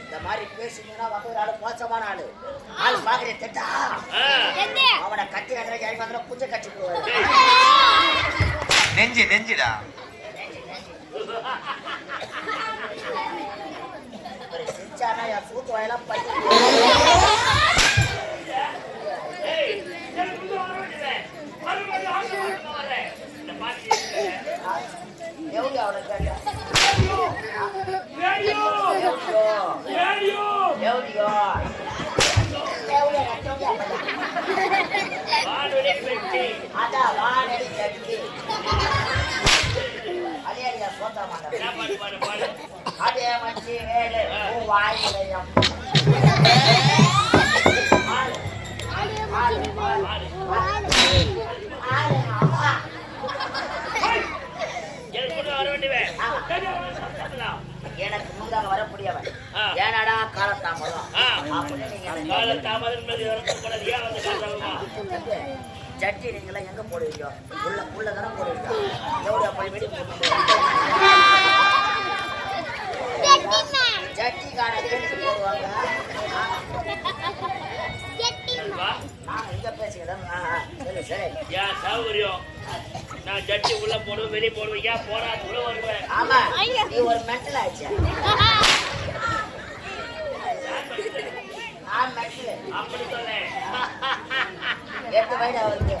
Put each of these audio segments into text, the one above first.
இந்த மாதிரி பேசுனீங்கன்னா வந்து ஆளு மோசமான ஆளு ஆள் பாக்குறேன் திட்டா ஆ. அவனை கட்டி கட்டுற இறங்கி வந்து குஞ்ச கட்டி போடுவாரு நெஞ்சு நெஞ்சுடா ஒரு சிரிச்சானா என் சூத்து வாயெல்லாம் பட்டி டேய், எனக்கு உள்ள வர வேண்டியது. மறுபடியும் ஆட்டோ ஓட்ட வரேன். இந்த பாட்டி எவ்வளோ அவனை கேட்டேன் ரேடியோ எவ்வளோ ரேடியோ எவ்வளோ எவ்வளோ கட்டோங்க வானொலி பெட்டி அதான் வானடி கட்டி அலியாடியா சோத்தர மாட்டேன் அதே மச்சி வேலு வாயிலையம் எனக்கு முந்தாக வரக்கூடியவன். ஏனாடா காலத்தாமதம்? சட்டி நீங்களா எங்க போடுவீங்க? உள்ள உள்ள தானே போடுவீங்க? எவ்வளோ போய் வெடி போட்டு சட்டி காண கேட்டு போடுவாங்க நண்பா, நான் இங்க பேசுகிறேன் ஆ, ஆ, சரி சரி ஏன் சௌகரியம்? நான் ஜட்டி உள்ள போடுவேன் வெளியே போடுவேன். ஏன் போடா உள்ள வருவேன். ஆமா நீ ஒரு மென்டல் ஆச்சு. நான் மென்டல் அப்படி சொல்லேன் எட்டு வயது அவருக்கு.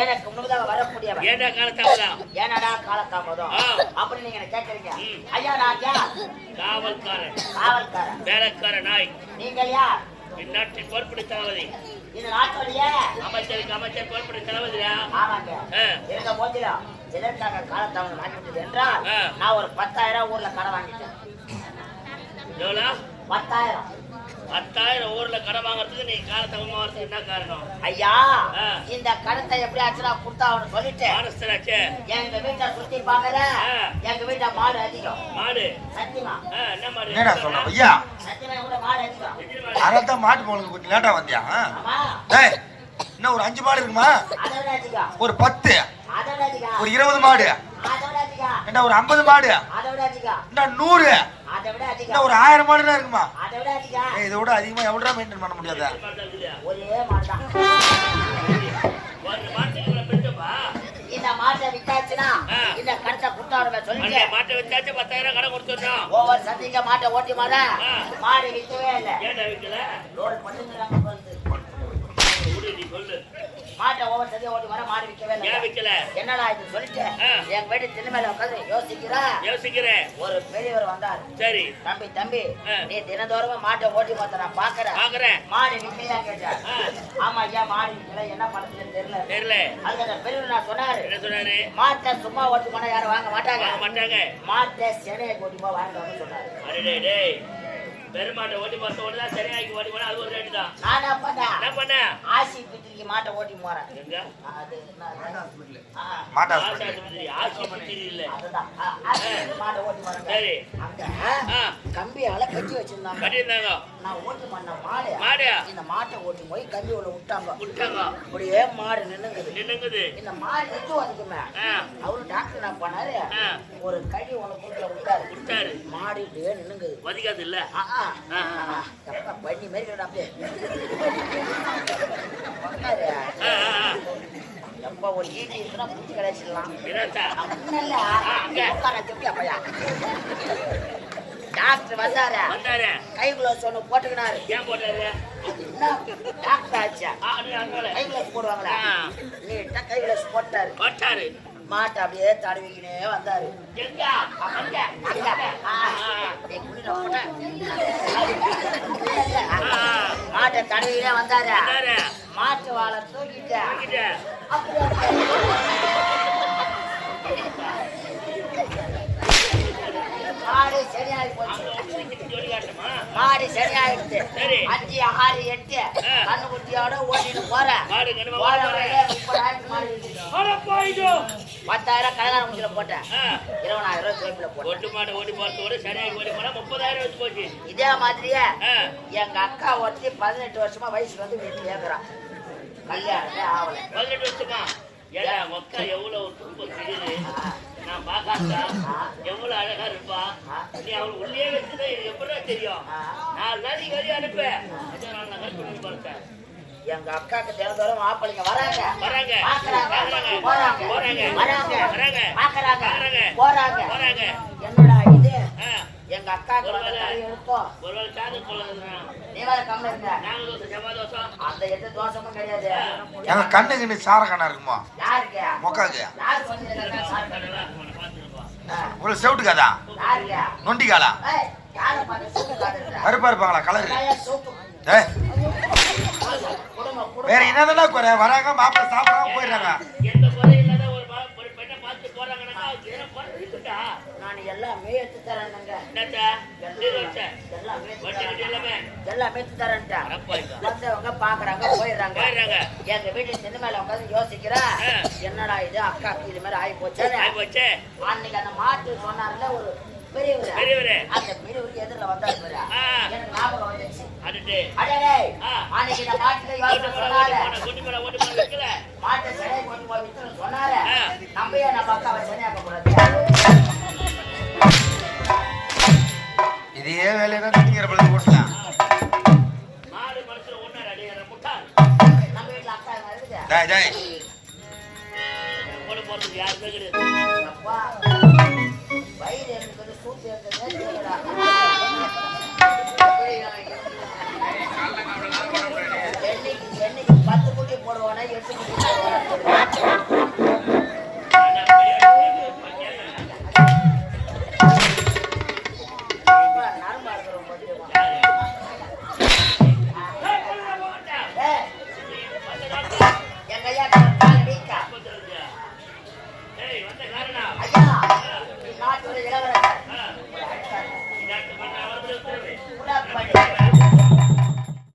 எனக்கு முன்னதாக வரக்கூடியவன். ஏண்டா கால தாமதம் ஏனடா காலத்தாமதம். அப்படி நீங்க. ஐயா நான் யார்? காவல்காரன். காவல்காரன். வேலைக்கார நாய் நீங்கள் யார்? இந்நாட்டின் பொறுப்படி தளபதி. இந்த நாட்டோடைய அமைச்சருக்கு அமைச்சர் பொறுப்படி தளபதியா ஆமாங்க. இருந்த போதிலும் எதற்காக காலத்தாமதம் ஆகிவிட்டது என்றால். நான் ஒரு பத்தாயிரம் ஊர்ல கடை வாங்கிட்டேன். எவ்வளோ? பத்தாயிரம். பத்தாயிரம் ஊர்ல கடை வாங்குறதுக்கு நீ கால தாமதமா வரதுக்கு என்ன காரணம்? ஐயா. இந்த கடத்தை எப்படி ஆச்சுன்னா கொடுத்தாவன்னு சொல்லிட்டு மானஸ்தராச்சே எங்க வீட்டை சுத்தி பாக்குற ஆ. எங்க வீட்டை மாடு அதிகம். மாடு? சத்தியமா? என்ன மாடு? என்னடா சொல்ற ஐயா? சத்தியமா கூட மாடு அதிகம்? அதான் மாட்டு பொங்கலுக்கு கொஞ்சம் லேட்டா வந்தியா? டேய் இன்னும் ஒரு அஞ்சு மாடு இருக்குமா? ஒரு பத்து. ஒரு இருபது மாடு. என்ன ஒரு ஐம்பது மாடு. என்ன நூறு. அதிகம். ஒரு ஆயிரம் மாடு தான் இருக்குமா இதை விட அதிகமா எவ்வளோ மெயின்டைன் பண்ண முடியாத? இந்த மாட்டை வித்தாச்சுன்னா ஆ. இந்த கடத்தை அந்த சொல்லிட்டு. மாட்டை வச்சாச்சு பத்தாயிரம் கடை கொடுத்துடணும். ஒவ்வொரு சந்தைக்கு மாட்டை ஓட்டி மாட. மாடு விற்கவே இல்லை. வைக்கல? லோடு பண்ணுங்கிறாங்க பாருங்க. விடு, நீ சொல்லு மாட்டை ஒவ்வொரு சந்தையை ஓட்டி மாட மாடு விற்கவே இல்லை என்னடா இது. என் வீட்டு திண்ணை மேல உட்காந்து யோசிக்கிறா? யோசிக்கிறேன் ஒரு பெரியவர் வந்தார். சரி. தம்பி தம்பி. நீ தினந்தோறும் மாட்டை ஓட்டி பார்த்த நான் பாக்குறேன் பாக்குறேன் மாடு விற்கலையா கேட்டார் ஆ. ஆமா ஐயா மாடு விற்கல என்ன பண்ணுறதுன்னு தெரியல. தெரியல. அதுக்கு அந்த பெரியவர் நான் சொன்னாரு. என்ன சொன்னாரு? மாட்டை சும்மா ஓட்டி போனா யாரும் வாங்க மாட்டாங்க. வாங்க மாட்டாங்க. மாட்டை சென்னையை ஓட்டி போ வாங்க சொன்னாரு. பெருமாட்டை ஓட்டி பார்த்த உடனே சரியாக்கி ஓட்டி போனா அது ஒரு ரேட்டு தான். நான் என்ன பண்ணேன் என்ன பண்ண? ஆசி பித்திரிக்கு மாட்டை ஓட்டி போறேன். எங்க? அது மாட்டா ஆசி ஆஸ்பத்திரி ஆசி பத்திரி இல்ல. அதுதான். மாட்டை ஓட்டி போறேன். சரி. அங்க கம்பியால கட்டி வச்சிருந்தாங்க. கட்டியிருந்தாங்க. நான் ஓட்டி பண்ண மாடு மாடு இந்த மாட்டை ஓட்டி போய் கம்பி உள்ள விட்டாங்க. விட்டாங்க. அப்படியே மாடு நின்னுங்குது. நின்னுங்குது. இந்த மாடு நின்று வந்துக்குமே அவரு டாக்டர் என்ன பண்ணாரு? ஒரு கடி உனக்கு விட்டாரு விட்டாரு மாடு இப்படியே நின்னுங்குது. வதிக்காது இல்ல? பண்ணி மாதிரி இருக்கடா அப்படியே உட்காரு. ஆ, ஆ, ஆ. எப்பா ஒரு ஈட்டி இருக்குன்னா புடிச்சு கிடைச்சிடலாம் அப்பையா. டாக்டர் வந்தாரு வந்தாரு கை குளோஸ் ஒண்ணு போட்டுக்கினாரு டாக்டர் ஆச்சா கை குளோஸ் போடுவாங்களா. நீட்டா கை குளோஸ் போட்டாரு போட்டாரு மாட்டை அப்படியே தடவிக்கினே வந்தாரு. மாட்டை தடவிக்கினே வந்தாரு. மாட்டு வாழை தூக்கிட்டு கிட்ட மாடு சரியாகி போச்சு. மாடு சரியாயிடுச்சு. சரி. அஞ்சு ஆறு எட்டு. ஆ. கண்ணுக்குட்டியோட ஓட்டிட்டு போறேன். போற பத்தாயிரம் கல்யாண முடியல போட்டேன் இருபதாயிரம் ரூபாய் போட்டேன் ஒட்டு மாடு ஓடி போறதோட சரியாகி ஓடி போனா முப்பதாயிரம் வச்சு போச்சு. இதே மாதிரியே எங்க அக்கா ஒருத்தி பதினெட்டு வருஷமா வயசுக்கு வந்து வீட்டுல ஏக்குறான் கல்யாணமே ஆகல. பதினெட்டு வருஷமா? ஏடா மக்கா எவ்வளவு துன்ப சிறிது நான் பார்க்காதா எவ்வளவு அழகா இருப்பா. நீ அவள் உள்ளே வச்சுதான் எப்படிதான் தெரியும்? நாலு நாளைக்கு வெளியே அனுப்பு. அதான் நான் பண்ணி பார்த்தேன். எங்க அக்காக்கு தினந்தோறும் மாப்பிள்ளைங்க வராங்க. வராங்க. பாக்குறாங்க வராங்க. போறாங்க போறாங்க வராங்க. வராங்க. பாக்குறாங்க வராங்க. போறாங்க. போறாங்க என்னடா இது? எங்க அக்காக்கு வந்த தலை எழுத்தோம் ஒருவேளை சாது போல நீ வேற கம்மி இருந்த நாங்க செவ்வாய் தோசம் அந்த எந்த தோஷமும் கிடையாது. எங்க கண்ணு கிண்ணு சார கண்ணா இருக்குமா? யாருக்கு? மொக்காக்கு. யாரு சொன்னீங்க பார்த்துருப்போம் உங்களுக்கு செவிட்டுக்காதா? யாருங்க நொண்டிக்காலா ஏய், யாரை பார்த்து சூப்பு காட்டுற? கருப்பா இருப்பாங்களா கலரு? வேற. என்னதானே குறை வராங்க மாப்பிள்ளை சாப்பிடாம போயிடுறாங்க எந்த இல்லாத ஒரு மா- ஒரு பெண்ணை பார்த்து போறாங்கன்னா அவருக்கு எதனா குறை இருக்குடா. நான் எல்லாமே எடுத்து தரேனுங்க. என்னத்தா? எல்லாமே. எல்லாமே. எல்லாமே எடுத்து தரேன்டா. அடப்பாவிங்க. வந்தவங்க பாக்குறாங்க போயிடுறாங்க போயிடுறாங்க. எங்க வீட்டு சின்ன மேல உட்காந்து யோசிக்கிறேன் ஆ. என்னடா இது அக்காக்கு இது மாதிரி ஆகி போச்சு ஆகி போச்சே. அன்னைக்கு அந்த மாட்டு சொன்னார்ல ஒரு பெரியவர் பெரியவரு. அந்த பெரியவருக்கு எதிரில வந்தாரு. எனக்கு ஞாபகம் வந்துச்சு. அன்னைக்கு இந்த மாட்டுல யோசனை வைக்கல. மாட்டை சிலை கொண்டு போய் வித்துன்னு சொன்னாரு ஆ. நம்ம ஏன் நம்ம அக்காவை சரியாக்க கூடாது இதே வேலையை தான் பொழுது போட்டலாம் மனுஷனை ஒண்ணாரு, அடி, அட முட்டாள்.